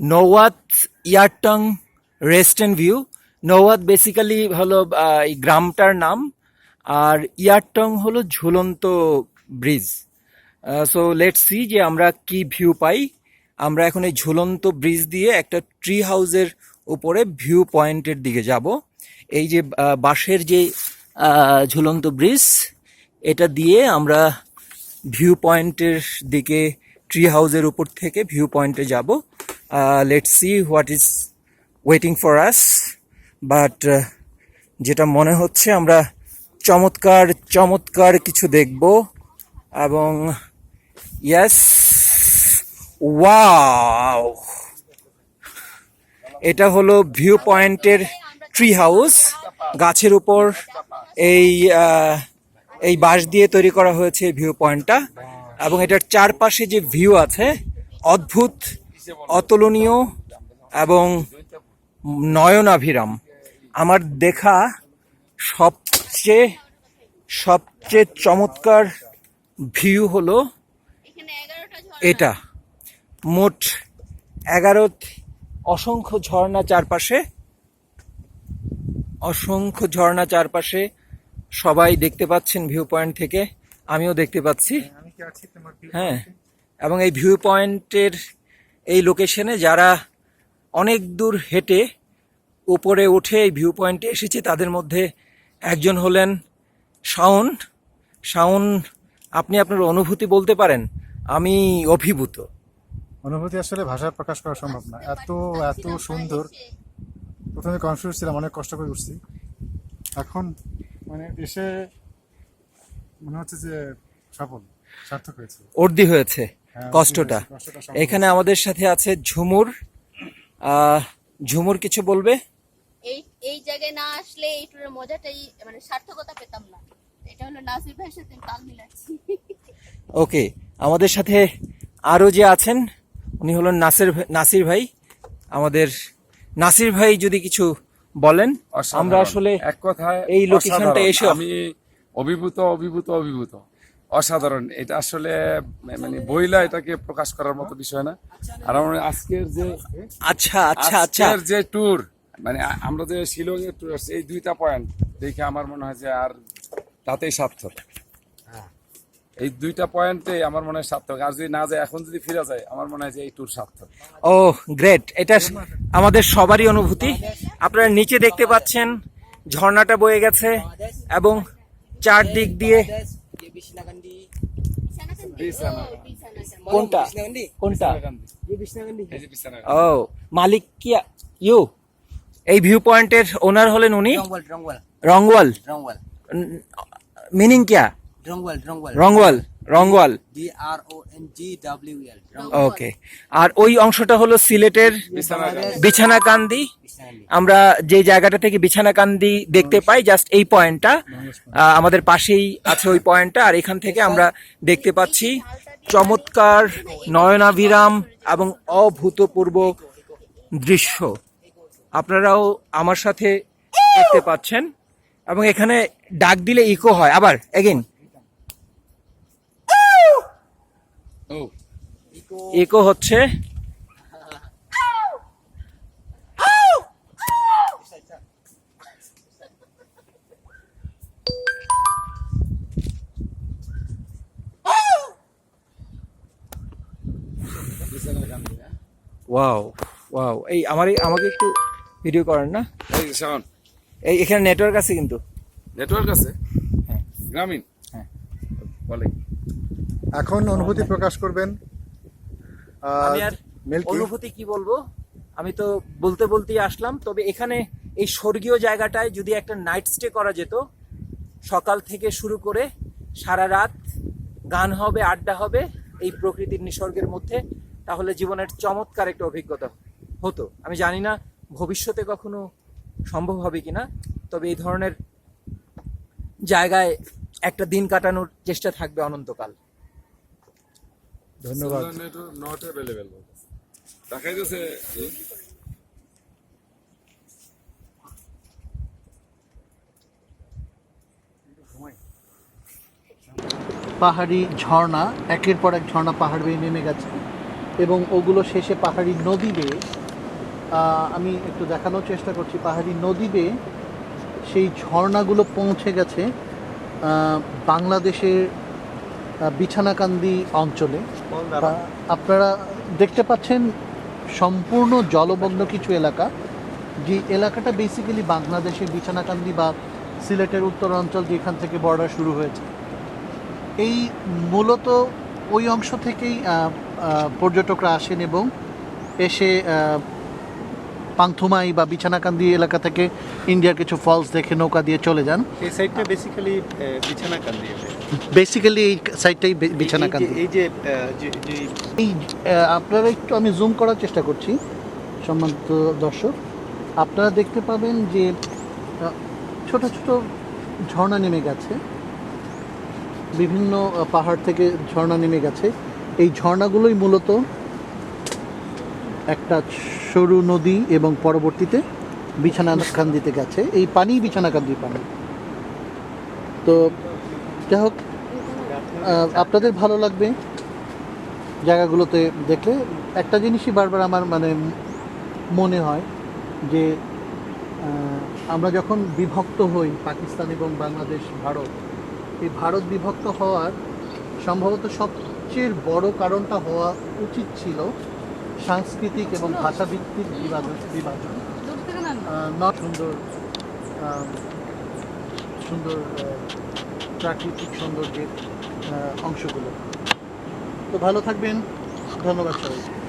নৌয়াত ইয়ারটং and view. নৌয়াত basically হলো এই গ্রামটার নাম। আর ইয়ারটং হলো ঝুলন্ত ব্রিজ সো লেট সি যে আমরা কি ভিউ পাই। আমরা এখন এই ঝুলন্ত ব্রিজ দিয়ে একটা ট্রি হাউসের উপরে ভিউ পয়েন্টের দিকে যাব। এই যে বাঁশের যে ঝুলন্ত ব্রিজ এটা দিয়ে আমরা ভিউ পয়েন্টের দিকে ট্রি হাউসের উপর থেকে ভিউ পয়েন্টে যাব। Let see what is waiting for us but যেটা মনে হচ্ছে আমরা চমৎকার চমৎকার কিছু দেখব। এবং ইয়াস ওয়াও এটা হলো ভিউ পয়েন্টের ট্রি হাউস গাছের উপর এই এই বাঁশ দিয়ে তৈরি করা হয়েছে ভিউ পয়েন্টটা এবং এটার চারপাশে যে ভিউ আছে, অদ্ভুত অতুলনীয় এবং নয়নাভিরাম। আমার দেখা সবচেয়ে সবচেয়ে চমৎকার ভিউ হলো এটা। মোট এগারো অসংখ্য ঝর্ণা চারপাশে অসংখ্য ঝর্ণা চারপাশে সবাই দেখতে পাচ্ছেন ভিউ পয়েন্ট থেকে। আমিও দেখতে পাচ্ছি। হ্যাঁ এবং এই ভিউ পয়েন্টের এই লোকেশনে যারা অনেক দূর হেঁটে উপরে উঠে এই ভিউ পয়েন্টে এসেছে তাদের মধ্যে একজন হলেন শাওন। শাওন আপনি আপনার অনুভূতি বলতে পারেন আমি অভিভূত। অনুভূতি আসলে ভাষায় প্রকাশ করা সম্ভব না। এত এত সুন্দর। প্রথমে কনফিউজ ছিলাম অনেক কষ্ট করে উঠছি। এখন মানে এসে মনে হচ্ছে যে সফল সার্থক হয়েছে। অর্দি হয়েছে। হ্যাঁ, কষ্টটা। কষ্টটা এখানে আমাদের সাথে আছে ঝুমুর। আহ, ঝুমুর কিছু বলবে? এই এই জায়গায় না আসলে এই মজাটাই মানে সার্থকতা পেতাম না। এটা হলো নাসির ভাইয়ের সাথে তাল মিলাচ্ছি। ওকে আমাদের সাথে আরও যে আছেন উনি হলেন নাসির ভাই- নাসির ভাই। আমাদের নাসির ভাই যদি কিছু বলেন। আমরা আসলে এক কথায় এই লোকেশনটা এসে আমি অভিভূত অভিভূত অভিভূত। অসাধারণ। এটা আসলে মানে বইলা এটাকে প্রকাশ করার মতো বিষয় না। আর আমার আজকের যে আচ্ছা আচ্ছা আচ্ছা। যে ট্যুর মানে আমরা যে শিলং এর ট্যুর আসছি এই দুইটা পয়েন্ট দেখে আমার মনে হয় যে আর তাতেই সার্থক। এই দুইটা পয়েন্টে আমার মনে হয় সার্থক। আর যদি না যায় এখন যদি ফিরে যায় আমার মনে হয় যে এই ট্যুর সার্থক। ও গ্রেট এটা আমাদের সবারই অনুভূতি। আপনারা নিচে দেখতে পাচ্ছেন ঝর্ণাটা বয়ে গেছে এবং চারদিক দিয়ে বিছানা। কোনটা কোনটা। ও মালিক কি ইউ এই ভিউ পয়েন্টের ওনার হলেন উনি? রংওয়াল রংওয়াল রংওয়াল মিনিং কিয়া. রংওয়াল রংওয়াল O N G W E L. Drongwal. ওকে আর ওই অংশটা হলো সিলেটের বিছানাকান্দি. আমরা যে জায়গাটা থেকে বিছানাকান্দি দেখতে পাই জাস্ট এই পয়েন্টটা আমাদের পাশেই আছে ওই পয়েন্টটা আর এখান থেকে আমরা দেখতে পাচ্ছি চমৎকার নয়নাভিরাম এবং অভূতপূর্ব দৃশ্য আপনারাও আমার সাথে দেখতে পাচ্ছেন এবং এখানে ডাক দিলে ইকো হয় আবার এগেন ও ইকো হচ্ছে ওয়াও ওয়াও এই আমার আমাকে একটু ভিডিও করেন না? এই এখানে নেটওয়ার্ক আছে কিন্তু। নেটওয়ার্ক আছে? হ্যাঁ। গ্রামীণ? হ্যাঁ। বলে এখন অনুভূতি প্রকাশ করবেন আহ, আমি আর মিল্কি অনুভূতি কি বলব? আমি তো বলতে বলতেই আসলাম তবে এখানে এই স্বর্গীয় জায়গাটায় যদি একটা নাইট স্টে করা যেত সকাল থেকে শুরু করে সারা রাত গান হবে আড্ডা হবে এই প্রকৃতির নিসর্গের মধ্যে তাহলে জীবনের চমৎকার একটা অভিজ্ঞতা হতো। আমি জানি না ভবিষ্যতে কখনো সম্ভব হবে কিনা তবে এই ধরনের জায়গায় একটা দিন কাটানোর চেষ্টা থাকবে অনন্তকাল। ধন্যবাদ। নট অ্যাভেলেবেল দেখাই যাচ্ছে পাহাড়ি ঝর্ণা একের পর এক ঝর্ণা পাহাড় বেয়ে নেমে গেছে এবং ওগুলো শেষে পাহাড়ি নদী বেয়ে আমি একটু দেখানোর চেষ্টা করছি পাহাড়ি নদী বেয়ে সেই ঝর্ণাগুলো পৌঁছে গেছে বাংলাদেশের বিছানাকান্দি অঞ্চলে। আপনারা দেখতে পাচ্ছেন সম্পূর্ণ জলমগ্ন কিছু এলাকা। যে এলাকাটা বেসিক্যালি বাংলাদেশের বিছানাকান্দি বা সিলেটের উত্তরাঞ্চল যেখান থেকে বর্ডার শুরু হয়েছে। এই মূলত ওই অংশ থেকেই পর্যটকরা আসেন এবং এসে আহ, পান্থুমাই বা বিছানাকান্দি এলাকা থেকে ইন্ডিয়ার কিছু ফলস দেখে নৌকা দিয়ে চলে যান। এই সাইডটা বেসিক্যালি বিছানা কান্দি এটা। বেসিক্যালি এই সাইডটাই বে- বিছানাকান্দি এই যে- এই আপনারা একটু আমি জুম করার চেষ্টা করছি সম্মানিত দর্শক। আপনারা দেখতে পাবেন যে ছোট ছোট ঝর্ণা নেমে গেছে। বিভিন্ন পাহাড় থেকে ঝর্ণা নেমে গেছে। এই ঝর্ণাগুলোই মূলত একটা সরু নদী এবং পরবর্তীতে বিছানা বিছানাকান্দিতে গেছে। এই পানি বিছানাকান্দির পানি। তো যাই হোক আপনাদের ভালো লাগবে জায়গাগুলোতে দেখলে। একটা জিনিসই বারবার আমার মানে মনে হয় যে আমরা যখন বিভক্ত হই পাকিস্তান এবং বাংলাদেশ ভারত এই ভারত বিভক্ত হওয়ার সম্ভবত সবচেয়ে বড় কারণটা হওয়া উচিত ছিল সাংস্কৃতিক এবং ভাষাভিত্তিক বিভাজন। বিভাজন নট সুন্দর সুন্দর প্রাকৃতিক সৌন্দর্যের অংশগুলো। তো ভালো থাকবেন। ধন্যবাদ সবাই